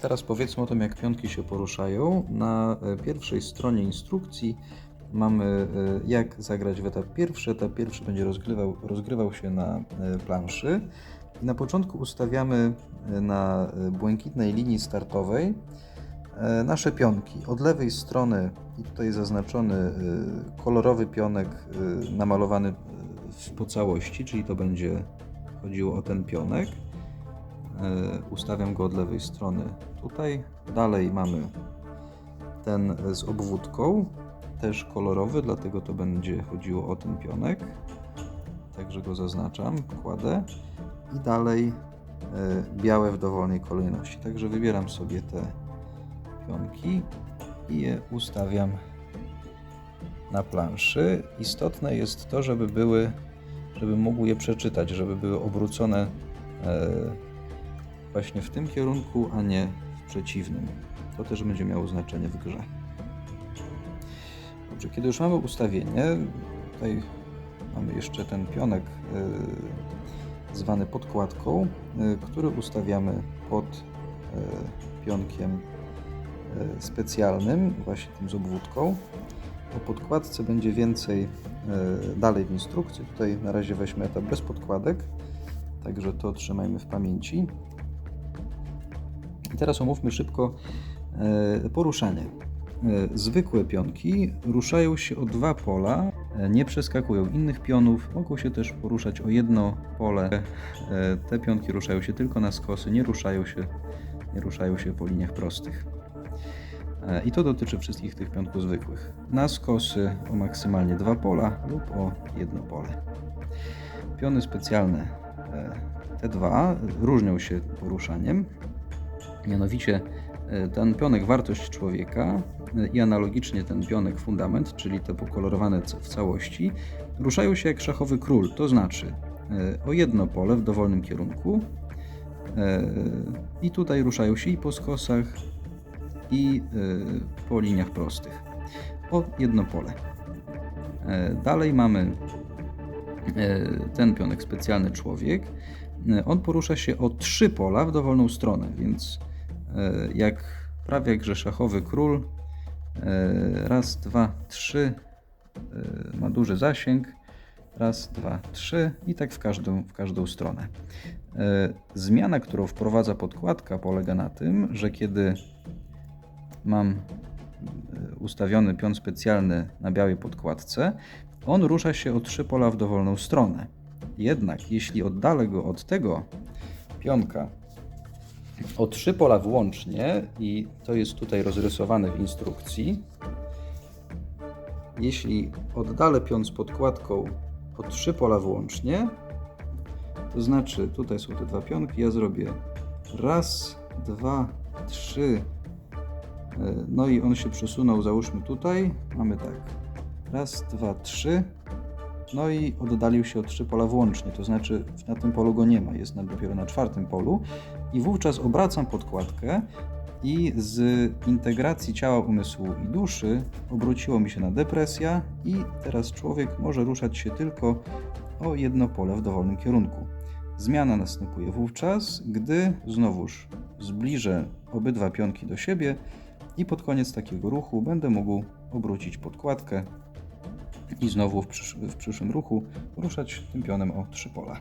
teraz powiedzmy o tym, jak pionki się poruszają. Na e, pierwszej stronie instrukcji mamy e, jak zagrać w etap pierwszy. Etap pierwszy będzie rozgrywał, rozgrywał się na e, planszy. I na początku ustawiamy e, na e, błękitnej linii startowej e, nasze pionki. Od lewej strony, i tutaj zaznaczony e, kolorowy pionek e, namalowany e, po całości, czyli to będzie chodziło o ten pionek. E, Ustawiam go od lewej strony tutaj. Dalej mamy ten z obwódką, też kolorowy, dlatego to będzie chodziło o ten pionek. Także go zaznaczam, kładę. I dalej e, białe w dowolnej kolejności. Także wybieram sobie te pionki i je ustawiam na planszy. Istotne jest to, żeby były, żeby mógł je przeczytać, żeby były obrócone e, właśnie w tym kierunku, a nie w przeciwnym. To też będzie miało znaczenie w grze. Dobrze, kiedy już mamy ustawienie, tutaj mamy jeszcze ten pionek e, zwany podkładką, e, który ustawiamy pod e, pionkiem e, specjalnym, właśnie tym z obwódką. O podkładce będzie więcej e, dalej w instrukcji. Tutaj na razie weźmy etap bez podkładek, także to trzymajmy w pamięci. Teraz omówmy szybko e, poruszanie. Zwykłe pionki ruszają się o dwa pola, e, nie przeskakują innych pionów, mogą się też poruszać o jedno pole. E, Te pionki ruszają się tylko na skosy, nie ruszają się, nie ruszają się po liniach prostych. I to dotyczy wszystkich tych pionków zwykłych. Na skosy o maksymalnie dwa pola lub o jedno pole. Piony specjalne, te dwa, różnią się poruszaniem. Mianowicie e, ten pionek wartość człowieka e, i analogicznie ten pionek fundament, czyli te pokolorowane w całości, ruszają się jak szachowy król, to znaczy e, o jedno pole w dowolnym kierunku i tutaj ruszają się i po skosach i po liniach prostych. O jedno pole. Dalej mamy ten pionek specjalny człowiek. On porusza się o trzy pola w dowolną stronę, więc jak prawie jak że szachowy król, e, raz, dwa, trzy, e, ma duży zasięg, raz, dwa, trzy i tak w każdą, w każdą stronę. E, Zmiana, którą wprowadza podkładka polega na tym, że kiedy mam e, ustawiony pion specjalny na białej podkładce, on rusza się o trzy pola w dowolną stronę. Jednak jeśli oddalę go od tego pionka o trzy pola włącznie, i to jest tutaj rozrysowane w instrukcji, jeśli oddalę z podkładką o trzy pola włącznie, to znaczy tutaj są te dwa pionki, ja zrobię raz, dwa, trzy, E, no i on się przesunął, załóżmy tutaj. Mamy tak. Raz, dwa, trzy. No i oddalił się o trzy pola włącznie, to znaczy na tym polu go nie ma, jest na, dopiero na czwartym polu. I wówczas obracam podkładkę i z integracji ciała, umysłu i duszy obróciło mi się na depresja i teraz człowiek może ruszać się tylko o jedno pole w dowolnym kierunku. Zmiana następuje wówczas, gdy znowuż zbliżę obydwa pionki do siebie i pod koniec takiego ruchu będę mógł obrócić podkładkę i znowu w, przysz w przyszłym ruchu ruszać tym pionem o trzy pola.